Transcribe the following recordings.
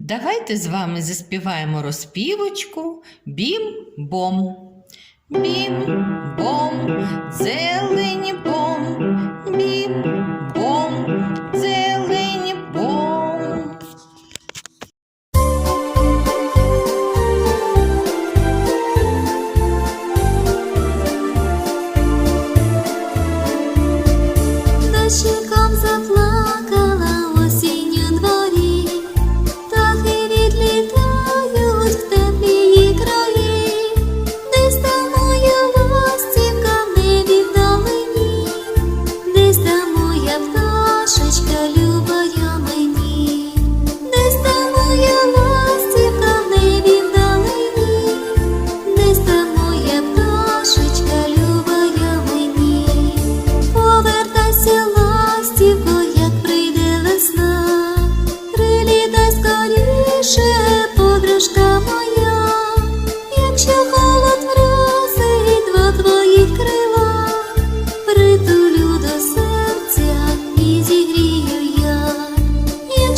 Давайте з вами заспіваємо розпівочку бім-бом. Бім-бом, зелені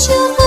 就